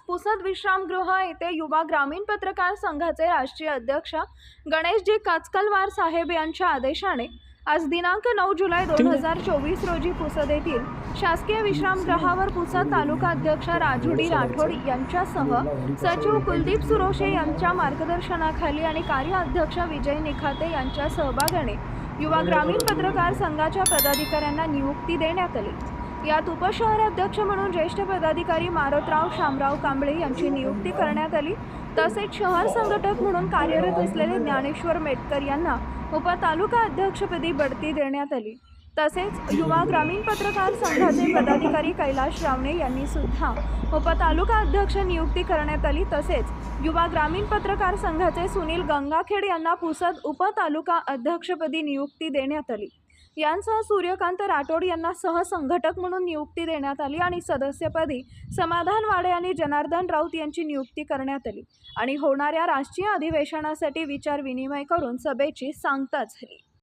पुसद विश्रामगृह येथे युवा ग्रामीण पत्रकार संघाचे राष्ट्रीय अध्यक्ष गणेशजी काचकलवार साहेब यांच्या आदेशाने आज दिनांक नऊ जुलै दोन हजार चोवीस रोजी पुसद येथील शासकीय विश्रामगृहावर पुसद तालुका अध्यक्ष राजुडी राठोड यांच्यासह सचिव कुलदीप सुरोशे यांच्या मार्गदर्शनाखाली आणि कार्याध्यक्ष विजय निखाते यांच्या सहभागाने युवा ग्रामीण पत्रकार संघाच्या पदाधिकाऱ्यांना नियुक्ती देण्यात आली. यात उपशहराध्यक्ष म्हणून ज्येष्ठ पदाधिकारी मारतराव शामराव कांबळे यांची नियुक्ती करण्यात आली. तसेच शहर संघटक म्हणून कार्यरत असलेले ज्ञानेश्वर मेटकर यांना उपतालुका अध्यक्षपदी बढती देण्यात आली. तसेच युवा ग्रामीण पत्रकार संघाचे पदाधिकारी कैलाश रावणे यांनी सुद्धा उपतालुका अध्यक्ष नियुक्ती करण्यात आली. तसेच युवा ग्रामीण पत्रकार संघाचे सुनील गंगाखेड यांना पुसद उपतालुका अध्यक्षपदी नियुक्ती देण्यात आली. यांसह सूर्यकांत राठोड यांना सहसंघटक म्हणून नियुक्ती देण्यात आली आणि सदस्यपदी समाधान वाडे आणि जनार्दन राऊत यांची नियुक्ती करण्यात आली. आणि होणाऱ्या राष्ट्रीय अधिवेशनासाठी विचार विनिमय करून सभेची सांगता झाली.